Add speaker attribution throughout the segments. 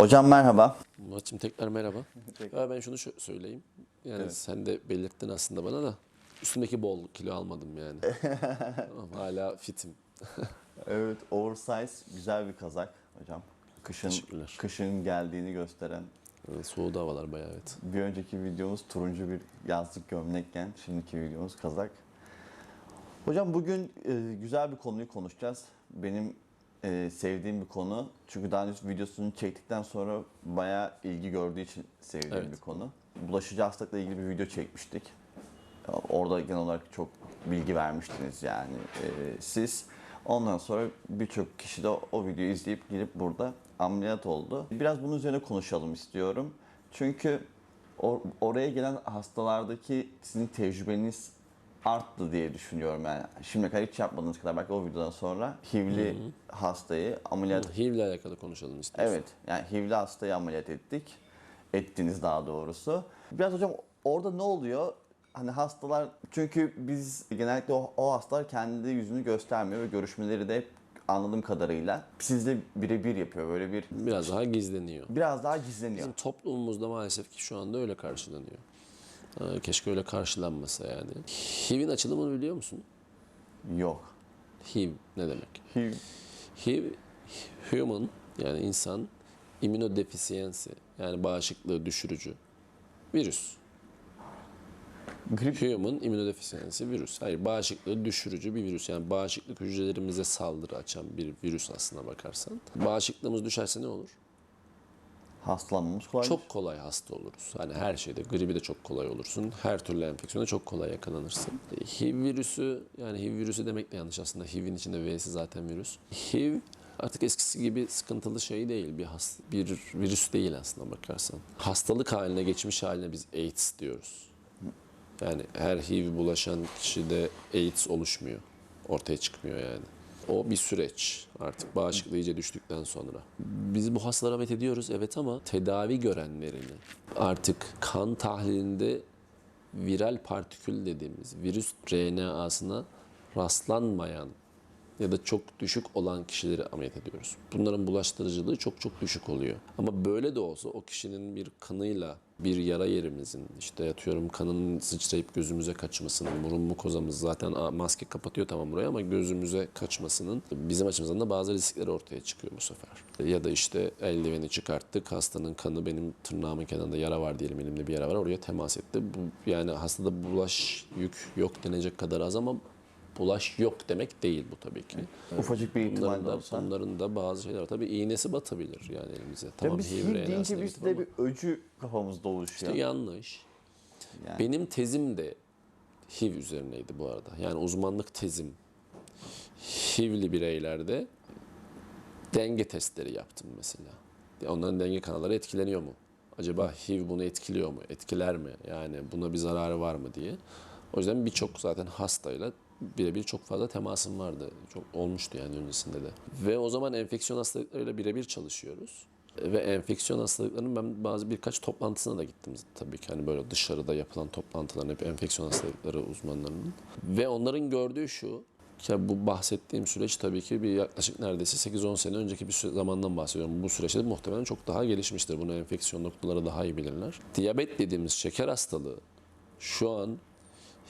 Speaker 1: Hocam merhaba.
Speaker 2: Murat'cığım tekrar merhaba. Ya ben şunu söyleyeyim. Yani
Speaker 1: Evet.
Speaker 2: sen de belirttin aslında bana da. Üstümdeki bol kilo almadım yani. Hala fitim.
Speaker 1: Evet, oversize güzel bir kazak hocam. Kışın kışın geldiğini gösteren.
Speaker 2: Yani soğudu havalar bayağı evet.
Speaker 1: Bir önceki videomuz turuncu bir yazlık gömlekken, şimdiki videomuz kazak. Hocam bugün e, güzel bir konuyu konuşacağız. Benim e, sevdiğim bir konu. Çünkü daha önce videosunu çektikten sonra bayağı ilgi gördüğü için sevdiğim
Speaker 2: Evet.
Speaker 1: bir konu. Bulaşıcı hastalıkla ilgili bir video çekmiştik. Orada genel olarak çok bilgi vermiştiniz yani e, siz. Ondan sonra birçok kişi de o videoyu izleyip gelip burada ameliyat oldu. Biraz bunun üzerine konuşalım istiyorum. Çünkü or- oraya gelen hastalardaki sizin tecrübeniz arttı diye düşünüyorum yani. Şimdiye kadar hiç yapmadığınız kadar belki o videodan sonra HIV'li hastayı ameliyat
Speaker 2: HIV ile alakalı konuşalım istiyorsun.
Speaker 1: Evet, yani HIV'li hastayı ameliyat ettik. Ettiniz daha doğrusu. Biraz hocam orada ne oluyor? Hani hastalar, çünkü biz genellikle o, o hastalar kendi yüzünü göstermiyor ve görüşmeleri de hep anladığım kadarıyla sizle birebir yapıyor. Böyle bir
Speaker 2: Biraz daha gizleniyor.
Speaker 1: biraz daha gizleniyor.
Speaker 2: Bizim toplumumuzda maalesef ki şu anda öyle karşılanıyor. Ee, Keşke öyle karşılanmasa yani. HIV'in açılımını biliyor musun?
Speaker 1: Yok.
Speaker 2: HIV ne demek?
Speaker 1: HIV
Speaker 2: HIV, human yani insan immünodefisiyensi yani bağışıklığı düşürücü virüs.
Speaker 1: grip
Speaker 2: Human immünodefisiyensi virüs. Hayır bağışıklığı düşürücü bir virüs. Yani bağışıklık hücrelerimize saldırı açan bir virüs aslına bakarsan. Bağışıklığımız düşerse ne olur?
Speaker 1: Hastalanmamız kolay.
Speaker 2: Çok kolay hasta oluruz. Hani her şeyde, gribi de çok kolay olursun. Her türlü enfeksiyona çok kolay yakalanırsın. HIV virüsü, yani HIV virüsü demek de yanlış aslında. HIV'in içinde V'si zaten virüs. HIV artık eskisi gibi sıkıntılı şey değil. Bir, has, bir virüs değil aslında bakarsan. Hastalık haline geçmiş haline biz AIDS diyoruz. Yani her HIV bulaşan kişide AIDS oluşmuyor. Ortaya çıkmıyor yani. O bir süreç artık bağışıklığı iyice düştükten sonra. Biz bu hastalara ameliyat ediyoruz evet ama tedavi görenlerini artık kan tahlilinde viral partikül dediğimiz virüs RNA'sına rastlanmayan ya da çok düşük olan kişileri ameliyat ediyoruz. Bunların bulaştırıcılığı çok çok düşük oluyor. Ama böyle de olsa o kişinin bir kanıyla bir yara yerimizin işte yatıyorum kanının sıçrayıp gözümüze kaçmasının, burun mukozamız zaten maske kapatıyor tamam burayı ama gözümüze kaçmasının bizim açımızdan da bazı riskleri ortaya çıkıyor bu sefer. Ya da işte eldiveni çıkarttık hastanın kanı benim tırnağımın kenarında yara var diyelim elimde bir yara var oraya temas etti. Bu, yani hastada bulaş yük yok denecek kadar az ama bulaş yok demek değil bu tabii ki.
Speaker 1: ufacık bir ihtimal
Speaker 2: Bunların da,
Speaker 1: olsa.
Speaker 2: bunların da bazı şeyler. Tabii iğnesi batabilir yani elimize. Tamam
Speaker 1: biz
Speaker 2: RNA'sına
Speaker 1: deyince biz
Speaker 2: gittim
Speaker 1: de
Speaker 2: ama
Speaker 1: bir öcü kafamızda oluşuyor.
Speaker 2: işte yanlış.
Speaker 1: Yani.
Speaker 2: Benim tezim de HIV üzerineydi bu arada. Yani uzmanlık tezim HIV'li bireylerde denge testleri yaptım mesela. Onların denge kanalları etkileniyor mu? Acaba HIV bunu etkiliyor mu? Etkiler mi? Yani buna bir zararı var mı diye. O yüzden birçok zaten hastayla birebir çok fazla temasım vardı. Çok olmuştu yani öncesinde de. Ve o zaman enfeksiyon hastalıklarıyla birebir çalışıyoruz. Ve enfeksiyon hastalıklarının ben bazı birkaç toplantısına da gittim tabii ki. Hani böyle dışarıda yapılan toplantıların hep enfeksiyon hastalıkları uzmanlarının. Ve onların gördüğü şu, ya bu bahsettiğim süreç tabii ki bir yaklaşık neredeyse 8-10 sene önceki bir zamandan bahsediyorum. Bu süreçte muhtemelen çok daha gelişmiştir. Bunu enfeksiyon noktaları daha iyi bilirler. Diyabet dediğimiz şeker hastalığı şu an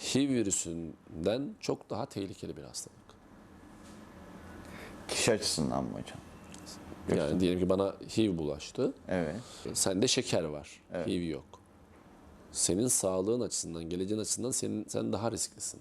Speaker 2: HIV virüsünden çok daha tehlikeli bir hastalık.
Speaker 1: Kişi açısından mı hocam?
Speaker 2: Yani diyelim ki bana HIV bulaştı.
Speaker 1: Evet.
Speaker 2: Sende şeker var. HIV yok. Senin sağlığın açısından, geleceğin açısından senin sen daha risklisin.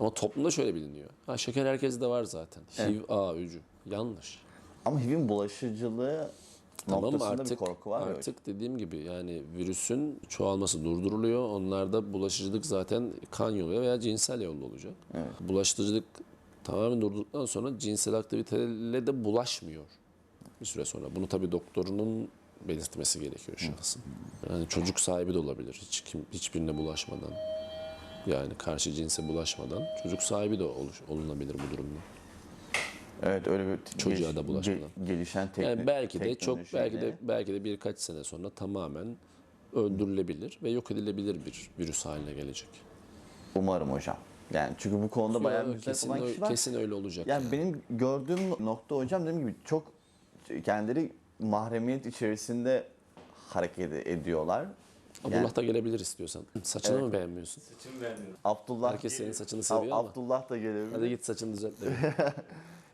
Speaker 2: Ama toplumda şöyle biliniyor. Ha şeker herkeste var zaten. HIV A öcü. Yanlış.
Speaker 1: Ama HIV'in bulaşıcılığı
Speaker 2: Tamam artık
Speaker 1: bir korku var
Speaker 2: artık dediğim gibi yani virüsün çoğalması durduruluyor. Onlarda bulaşıcılık zaten kan yolu veya cinsel yolla olacak. Bulaştırıcılık tamamen durduktan sonra cinsel aktiviteyle de bulaşmıyor bir süre sonra. Bunu tabii doktorunun belirtmesi gerekiyor şahsın. Yani çocuk sahibi de olabilir hiç kim hiçbirine bulaşmadan. Yani karşı cinse bulaşmadan çocuk sahibi de oluş, olunabilir bu durumda.
Speaker 1: Evet öyle bir
Speaker 2: Çocuğa da bulaşmadan.
Speaker 1: ge- gelişen teknik
Speaker 2: Yani belki de çok belki de belki de birkaç sene sonra tamamen öldürülebilir ve yok edilebilir bir virüs haline gelecek.
Speaker 1: umarım hocam. Yani çünkü bu konuda bayağı müzdarip
Speaker 2: kesin,
Speaker 1: olan kişi var.
Speaker 2: kesin öyle olacak.
Speaker 1: Yani benim gördüğüm nokta hocam dediğim gibi çok kendileri mahremiyet içerisinde hareket ediyorlar.
Speaker 2: Abdullah
Speaker 1: Yani-
Speaker 2: da gelebilir istiyorsan. Saçını
Speaker 1: Evet.
Speaker 2: mı beğenmiyorsun?
Speaker 3: Saçımı beğenmiyorum.
Speaker 1: Abdullah
Speaker 2: Herkes senin saçını
Speaker 1: Ab-
Speaker 2: seviyor ama.
Speaker 1: Abdullah da gelebilir.
Speaker 2: Hadi git saçını düzelt.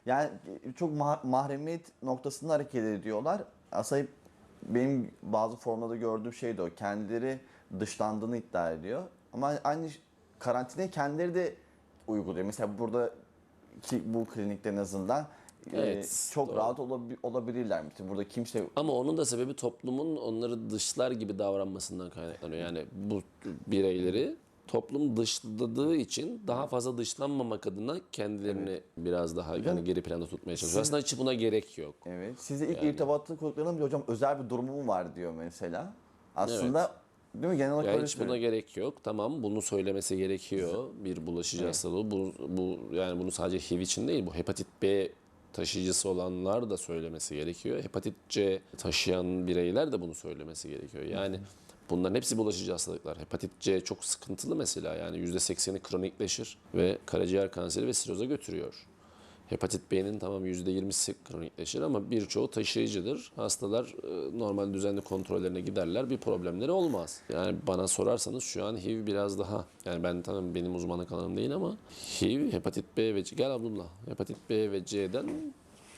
Speaker 1: Yani çok ma- mahremiyet noktasında hareket ediyorlar. Aslında benim bazı formlarda gördüğüm şey de o. Kendileri dışlandığını iddia ediyor. Ama aynı karantinayı kendileri de uyguluyor. Mesela burada ki bu klinikte en azından e,
Speaker 2: Evet,
Speaker 1: çok
Speaker 2: doğru.
Speaker 1: rahat olabi- olabilirler. Burada kimse
Speaker 2: Ama onun da sebebi toplumun onları dışlar gibi davranmasından kaynaklanıyor. Yani bu bireyleri toplum dışladığı için daha fazla dışlanmamak adına kendilerini biraz daha yani geri planda tutmaya çalışıyor. Aslında hiç buna gerek yok.
Speaker 1: Evet. Size ilk irtibatlı kurduklarında bir hocam özel bir durumum var diyor mesela. Aslında değil mi? Genel olarak
Speaker 2: Yani
Speaker 1: öyle
Speaker 2: hiç buna
Speaker 1: söylüyor.
Speaker 2: gerek yok. Tamam bunu söylemesi gerekiyor. Bir bulaşıcı hastalığı. Bu, bu yani bunu sadece HIV için değil. Bu hepatit B taşıyıcısı olanlar da söylemesi gerekiyor. Hepatit C taşıyan bireyler de bunu söylemesi gerekiyor. Yani bunların hepsi bulaşıcı hastalıklar. Hepatit C çok sıkıntılı mesela. Yani %80'i kronikleşir ve karaciğer kanseri ve siroza götürüyor. Hepatit B'nin tamam %20'si kronikleşir ama birçoğu taşıyıcıdır. Hastalar e, normal düzenli kontrollerine giderler. Bir problemleri olmaz. Yani bana sorarsanız şu an HIV biraz daha yani ben tamam benim uzmanlık alanım değil ama HIV, hepatit B ve C gel Abdullah. Hepatit B ve C'den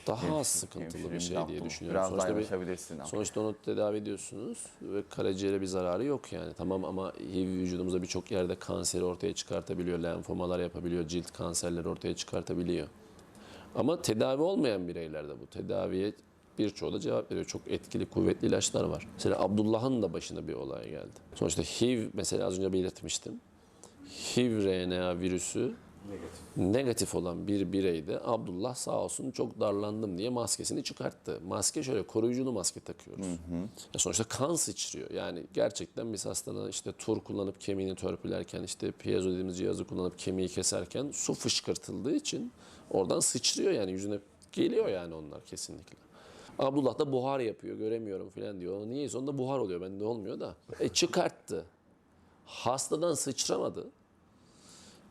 Speaker 2: daha az sıkıntılı bir şey diye düşünüyorum.
Speaker 1: Biraz daha
Speaker 2: Sonuçta bir-. Sonuçta onu tedavi ediyorsunuz ve karaciğere bir zararı yok yani. Tamam ama HIV vücudumuzda birçok yerde kanseri ortaya çıkartabiliyor, lenfomalar yapabiliyor, cilt kanserleri ortaya çıkartabiliyor. Ama tedavi olmayan bireylerde bu. Tedaviye birçoğu da cevap veriyor. Çok etkili, kuvvetli ilaçlar var. Mesela Abdullah'ın da başına bir olay geldi. Sonuçta HIV mesela az önce belirtmiştim. HIV RNA virüsü
Speaker 3: Negatif.
Speaker 2: negatif olan bir bireyde Abdullah sağ olsun çok darlandım diye maskesini çıkarttı. Maske şöyle koruyuculu maske takıyoruz. Ya sonuçta kan sıçrıyor. Yani gerçekten biz hastada işte tur kullanıp kemiğini törpülerken işte piezo dediğimiz cihazı kullanıp kemiği keserken su fışkırtıldığı için oradan sıçrıyor yani yüzüne geliyor yani onlar kesinlikle. Abdullah da buhar yapıyor göremiyorum falan diyor. Niyeyse onda buhar oluyor bende olmuyor da. E çıkarttı. Hastadan sıçramadı.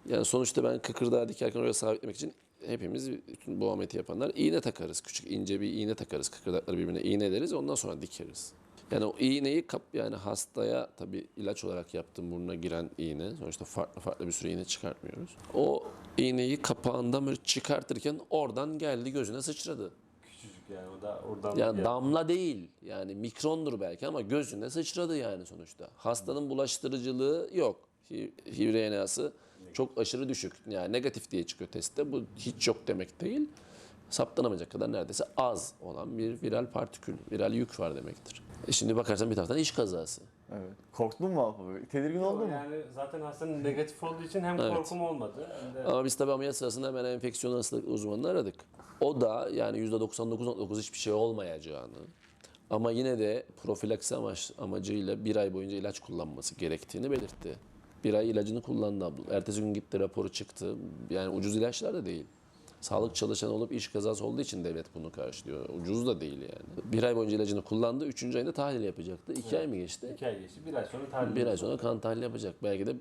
Speaker 2: Yani sonuçta ben kıkırdağı dikerken oraya sabitlemek için hepimiz bütün bu ameti yapanlar iğne takarız. Küçük ince bir iğne takarız. Kıkırdakları birbirine iğneleriz ondan sonra dikeriz. Yani o iğneyi kap yani hastaya tabii ilaç olarak yaptığım burnuna giren iğne. Sonuçta farklı farklı bir sürü iğne çıkartmıyoruz. O iğneyi kapağından böyle çıkartırken oradan geldi gözüne sıçradı.
Speaker 3: Küçücük yani o da oradan
Speaker 2: Yani damla değil. Yani mikrondur belki ama gözüne sıçradı yani sonuçta. Hastanın bulaştırıcılığı yok. Hi- HIV RNA'sı çok aşırı düşük. Yani negatif diye çıkıyor testte. Bu hiç yok demek değil. Saptanamayacak kadar neredeyse az olan bir viral partikül, viral yük var demektir. E şimdi bakarsan bir taraftan iş kazası.
Speaker 1: Evet. Korktun mu abi? Tedirgin oldun mu?
Speaker 3: Yani zaten hastanın negatif olduğu için hem
Speaker 2: Evet.
Speaker 3: korkum olmadı hem de
Speaker 2: Ama biz tabii ameliyat sırasında hemen enfeksiyon hastalık uzmanını aradık. O da yani %99.9 hiçbir şey olmayacağını ama yine de profilaksi amaç, amacıyla bir ay boyunca ilaç kullanması gerektiğini belirtti. Bir ay ilacını kullandı Abdullah. Ertesi gün gitti raporu çıktı. Yani ucuz ilaçlar da değil. Sağlık çalışanı olup iş kazası olduğu için devlet bunu karşılıyor. Ucuz da değil yani. Bir ay boyunca ilacını kullandı. Üçüncü ayında tahlil yapacaktı. İki ay mı geçti?
Speaker 3: iki ay geçti. Bir ay sonra tahlil
Speaker 2: Bir ay sonra kan tahlili yapacak. Belki de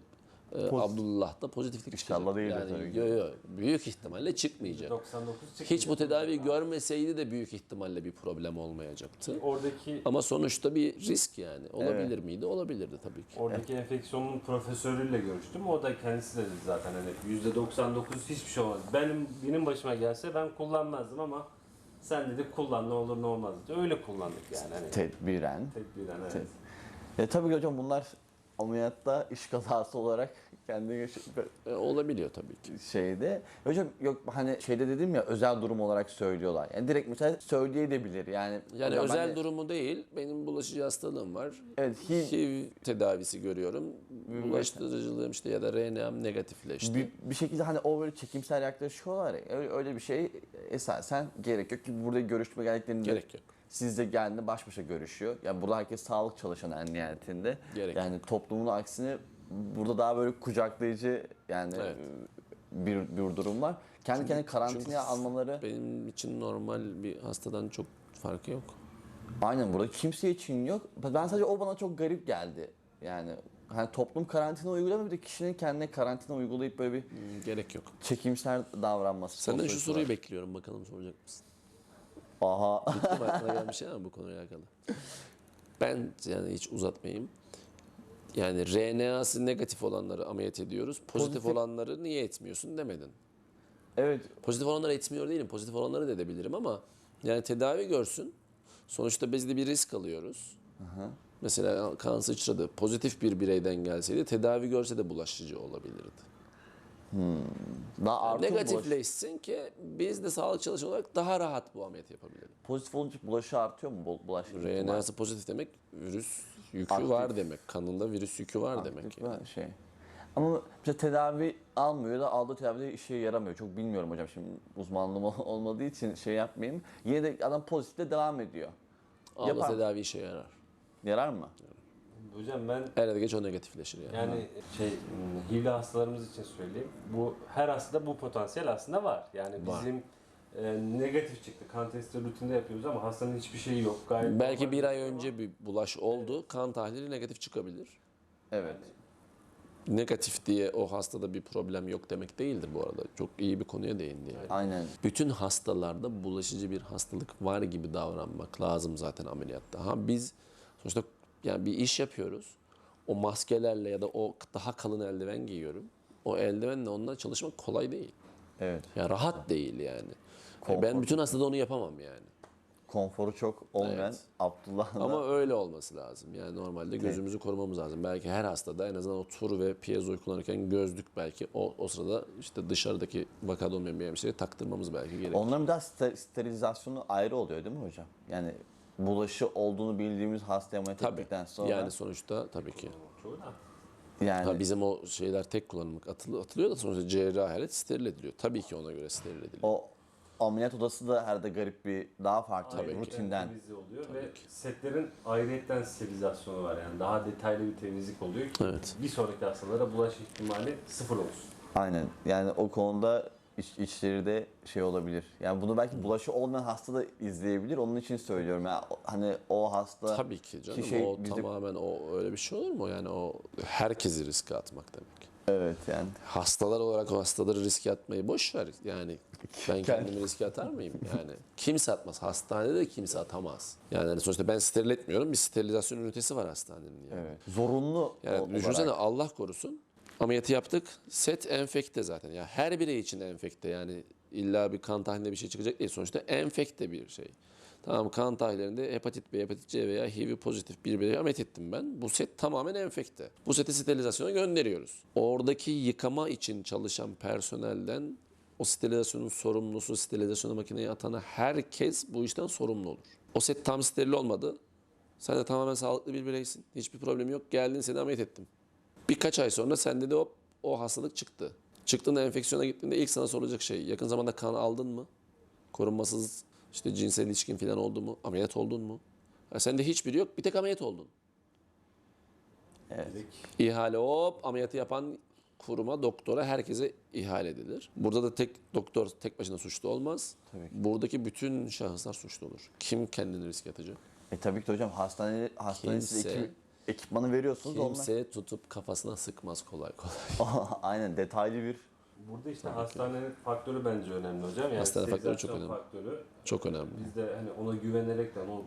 Speaker 2: e, Abdullah da pozitiflik çıkacak.
Speaker 1: İnşallah değildir tabii
Speaker 2: yani,
Speaker 1: ki.
Speaker 2: yo, yo, büyük ihtimalle çıkmayacak.
Speaker 3: 99 çıktı.
Speaker 2: Hiç bu tedaviyi görmeseydi de büyük ihtimalle bir problem olmayacaktı.
Speaker 3: Oradaki
Speaker 2: Ama sonuçta bir risk yani. Olabilir miydi? Olabilirdi tabii ki.
Speaker 3: Oradaki enfeksiyonun profesörüyle görüştüm. O da kendisi de dedi zaten hani %99 hiçbir şey olmaz. Benim benim başıma gelse ben kullanmazdım ama sen dedi kullan ne olur ne olmaz dedi. Öyle kullandık yani hani.
Speaker 1: Tedbiren.
Speaker 3: Tedbiren evet.
Speaker 1: Ted- E, tabii ki hocam bunlar ameliyatta iş kazası olarak kendi yaş-
Speaker 2: E, olabiliyor tabii ki.
Speaker 1: şeyde. Hocam yok hani şeyde dedim ya özel durum olarak söylüyorlar. Yani direkt mesela söyleyebilir. Yani
Speaker 2: Yani
Speaker 1: hocam
Speaker 2: özel
Speaker 1: ben de-
Speaker 2: durumu değil. Benim bulaşıcı hastalığım var.
Speaker 1: Evet, HIV
Speaker 2: HIV tedavisi görüyorum. Bulaştırıcılığım işte ya da RNA'm negatifleşti.
Speaker 1: bir, bir şekilde hani o böyle çekimsel yaklaşıyorlar ya. Öyle, öyle bir şey esasen gerek yok ki burada görüşme geldiklerinde
Speaker 2: Gerek yok.
Speaker 1: Sizle geldiğinde baş başa görüşüyor. Yani burada herkes sağlık çalışanı en nihayetinde.
Speaker 2: Gerek
Speaker 1: yani toplumun aksine burada daha böyle kucaklayıcı yani
Speaker 2: Evet.
Speaker 1: bir, bir durum var. Kendi kendine karantinaya
Speaker 2: çünkü-
Speaker 1: almaları
Speaker 2: Benim için normal bir hastadan çok farkı yok.
Speaker 1: aynen burada kimse için yok. Ben sadece o bana çok garip geldi. Yani hani toplum karantina uygulamıyor bir de kişinin kendine karantina uygulayıp böyle bir
Speaker 2: Gerek yok.
Speaker 1: çekimsel davranması.
Speaker 2: Senden şu soruyu
Speaker 1: var.
Speaker 2: bekliyorum bakalım soracak mısın?
Speaker 1: Aha.
Speaker 2: Mi aklına gelmiş şey ama bu konuyla alakalı? Ben yani hiç uzatmayayım. Yani RNA'sı negatif olanları ameliyat ediyoruz. Pozitif,
Speaker 1: Pozitif-
Speaker 2: olanları niye etmiyorsun demedin.
Speaker 1: evet.
Speaker 2: Pozitif olanları etmiyor değilim. Pozitif olanları da edebilirim ama yani tedavi görsün. Sonuçta biz de bir risk alıyoruz. Mesela kan sıçradı. Pozitif bir bireyden gelseydi tedavi görse de bulaşıcı olabilirdi.
Speaker 1: Daha artı bulaş-
Speaker 2: Negatifleşsin ki biz de sağlık çalışanı olarak daha rahat bu ameliyatı yapabilelim.
Speaker 1: Pozitif olunca bulaşı artıyor mu? Bul- Bulaş
Speaker 2: RNA'sı pozitif demek virüs yükü
Speaker 1: Aktif.
Speaker 2: var demek. Kanında virüs yükü var demek.
Speaker 1: Aktif
Speaker 2: yani.
Speaker 1: ve şey. Ama mesela tedavi almıyor da aldığı tedavi de işe yaramıyor. Çok bilmiyorum hocam şimdi uzmanlığım olmadığı için şey yapmayayım. Yine de adam pozitifle devam ediyor.
Speaker 2: Aldığı tedavi işe yarar.
Speaker 1: Yarar mı?
Speaker 3: Hocam ben
Speaker 2: Er ya da geç o negatifleşir yani.
Speaker 3: yani şey HIV'li hastalarımız için söyleyeyim. Bu her hastada bu potansiyel aslında var. Yani
Speaker 2: Var.
Speaker 3: bizim e, negatif çıktı. Kan testi rutinde yapıyoruz ama hastanın hiçbir şeyi yok. Gayet
Speaker 2: Belki
Speaker 3: normal
Speaker 2: bir ay önce bir bulaş oldu. Kan tahlili negatif çıkabilir.
Speaker 1: Evet.
Speaker 2: Negatif diye o hastada bir problem yok demek değildir bu arada. Çok iyi bir konuya değindi yani.
Speaker 1: Aynen.
Speaker 2: Bütün hastalarda bulaşıcı bir hastalık var gibi davranmak lazım zaten ameliyatta. Ha biz sonuçta yani bir iş yapıyoruz. O maskelerle ya da o daha kalın eldiven giyiyorum. O eldivenle onunla çalışmak kolay değil.
Speaker 1: Evet.
Speaker 2: Ya rahat değil yani.
Speaker 1: Konfor.
Speaker 2: Ben bütün hastada onu yapamam yani.
Speaker 1: Konforu çok olmayan
Speaker 2: Evet.
Speaker 1: Abdullah'la
Speaker 2: Ama öyle olması lazım. Yani normalde gözümüzü korumamız lazım. Belki her hastada en azından o tur ve piezoyu kullanırken gözlük belki o, o sırada işte dışarıdaki vakada olmayan bir hemşireye taktırmamız belki gerekiyor.
Speaker 1: onların ster- sterilizasyonu ayrı oluyor değil mi hocam? Yani bulaşı olduğunu bildiğimiz hastaya ameliyat
Speaker 2: Tabii.
Speaker 1: ettikten sonra
Speaker 2: Yani sonuçta tabii ki.
Speaker 1: yani
Speaker 2: Ha, bizim o şeyler tek kullanımlık atılıyor, atılıyor da sonuçta cerrahi alet steril ediliyor. Tabii ki ona göre steril ediliyor.
Speaker 1: o ameliyat odası da herhalde garip bir daha farklı
Speaker 2: Tabii ki.
Speaker 1: rutinden.
Speaker 3: temizliği oluyor ve setlerin ayrıyetten sterilizasyonu var yani daha detaylı bir temizlik oluyor ki
Speaker 2: Evet.
Speaker 3: bir sonraki hastalara bulaş ihtimali sıfır olsun.
Speaker 1: Aynen. Yani o konuda iç, içleri de şey olabilir. Yani bunu belki bulaşı olmayan hasta da izleyebilir. Onun için söylüyorum. Yani hani o hasta
Speaker 2: Tabii ki canım.
Speaker 1: ki şey
Speaker 2: o
Speaker 1: bizde-
Speaker 2: tamamen o öyle bir şey olur mu? Yani o herkesi riske atmak demek.
Speaker 1: evet yani
Speaker 2: Hastalar olarak o hastaları riske atmayı boş ver. Yani ben kendimi riske atar mıyım? Yani kimse atmaz. Hastanede de kimse atamaz. Yani hani sonuçta ben steril etmiyorum. Bir sterilizasyon ünitesi var hastanenin. Yani.
Speaker 1: evet. Zorunlu
Speaker 2: Yani düşünsene
Speaker 1: olarak.
Speaker 2: Allah korusun. Ameliyatı yaptık. Set enfekte zaten. Ya her birey için enfekte. Yani illa bir kan tahlilinde bir şey çıkacak değil. Sonuçta enfekte bir şey. Tamam kan tahlillerinde hepatit B, hepatit C veya HIV pozitif bir birey ameliyat ettim ben. Bu set tamamen enfekte. Bu seti sterilizasyona gönderiyoruz. Oradaki yıkama için çalışan personelden o sterilizasyonun sorumlusu, sterilizasyona makineye atana herkes bu işten sorumlu olur. O set tam steril olmadı. Sen de tamamen sağlıklı bir bireysin. Hiçbir problem yok. Geldin seni ameliyat ettim. Birkaç ay sonra sende de hop o hastalık çıktı. Çıktığında enfeksiyona gittiğinde ilk sana sorulacak şey yakın zamanda kan aldın mı? Korunmasız işte cinsel ilişkin falan oldu mu? Ameliyat oldun mu? Ha, sende hiçbiri yok. Bir tek ameliyat oldun.
Speaker 1: Evet.
Speaker 2: İhale hop ameliyatı yapan kuruma, doktora, herkese ihale edilir. Burada da tek doktor tek başına suçlu olmaz.
Speaker 1: Tabii ki.
Speaker 2: Buradaki bütün şahıslar suçlu olur. Kim kendini riske atacak?
Speaker 1: E tabii ki hocam hastane hastanede siz
Speaker 2: Kimse-
Speaker 1: ekipmanı veriyorsunuz onlar.
Speaker 2: Kimse tutup kafasına sıkmaz kolay kolay.
Speaker 1: Aynen detaylı bir
Speaker 3: Burada işte hastanenin faktörü bence önemli hocam. Yani
Speaker 2: Hastane faktörü çok önemli.
Speaker 3: Faktörü.
Speaker 2: Çok önemli.
Speaker 3: Biz de hani ona güvenerekten o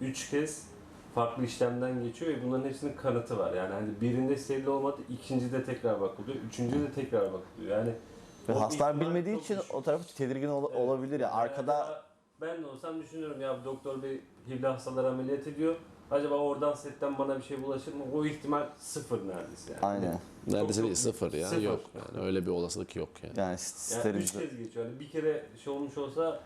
Speaker 3: üç kez farklı işlemden geçiyor ve bunların hepsinin kanıtı var. Yani hani birinde steril olmadı, ikincide tekrar bakılıyor, üçüncüde tekrar bakılıyor. Yani
Speaker 1: ve
Speaker 3: o
Speaker 1: hastalar bilmediği için
Speaker 3: düşük.
Speaker 1: o tarafı tedirgin ol-
Speaker 3: Evet.
Speaker 1: olabilir ya.
Speaker 3: Yani
Speaker 1: Arkada
Speaker 3: ben de olsam düşünüyorum ya doktor bey HIV'li hastalar ameliyat ediyor. Acaba oradan setten bana bir şey bulaşır mı? O ihtimal sıfır neredeyse yani.
Speaker 1: aynen.
Speaker 2: Neredeyse
Speaker 3: Çok-
Speaker 2: değil sıfır ya.
Speaker 3: sıfır.
Speaker 2: Yok yani öyle bir olasılık yok yani.
Speaker 1: Yani
Speaker 3: Yani
Speaker 1: steril.
Speaker 3: üç kez geçiyor. Yani bir kere şey olmuş olsa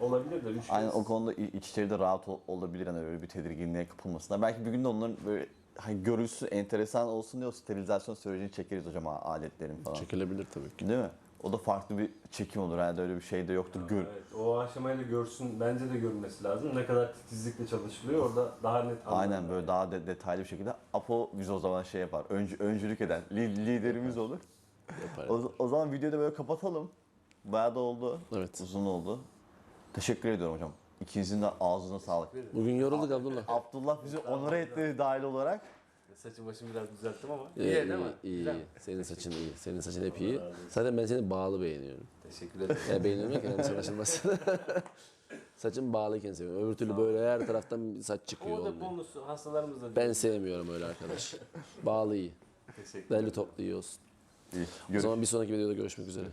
Speaker 3: olabilir de üç kez.
Speaker 1: Aynen o konuda i- içleri de rahat ol- olabilir hani öyle bir tedirginliğe kapılmasına. Belki bir gün de onların böyle hani görüntüsü enteresan olsun diye o sterilizasyon sürecini çekeriz hocam a- aletlerin falan.
Speaker 2: Çekilebilir tabii ki.
Speaker 1: Değil mi? O da farklı bir çekim olur. Herhalde öyle bir şey de yoktur. Gör.
Speaker 3: Evet, o aşamayla görsün, bence de görmesi lazım. Ne kadar titizlikle çalışılıyor orada daha net.
Speaker 1: Aynen böyle daha de- detaylı bir şekilde. Apo biz o zaman şey yapar. Öncü, öncülük eden li- liderimiz olur.
Speaker 2: Yapar.
Speaker 1: O, o zaman videoyu da böyle kapatalım. Bayağı da oldu.
Speaker 2: Evet.
Speaker 1: Uzun oldu. Teşekkür ediyorum hocam. İkinizin de ağzına sağlık.
Speaker 2: Bugün yorulduk Abdullah.
Speaker 1: Abdullah bizi onur etti dahil olarak.
Speaker 3: Saçı başımı biraz düzelttim ama.
Speaker 2: İyi,
Speaker 3: İyi,
Speaker 2: iyi,
Speaker 3: değil mi?
Speaker 2: iyi, iyi. Senin saçın iyi. Senin saçın hep iyi. Zaten ben seni bağlı beğeniyorum.
Speaker 3: Teşekkür ederim.
Speaker 2: Ya beğeniyorum ki yanlış anlaşılmasın. Saçım bağlıyken seviyorum. Öbür türlü böyle her taraftan saç çıkıyor
Speaker 3: O da
Speaker 2: olmuyor.
Speaker 3: hastalarımız da
Speaker 2: Ben sevmiyorum öyle arkadaş. Bağlı iyi.
Speaker 3: Teşekkür
Speaker 2: Belli toplu iyi olsun.
Speaker 1: İyi.
Speaker 2: O
Speaker 1: Görüş-
Speaker 2: zaman bir sonraki videoda görüşmek üzere.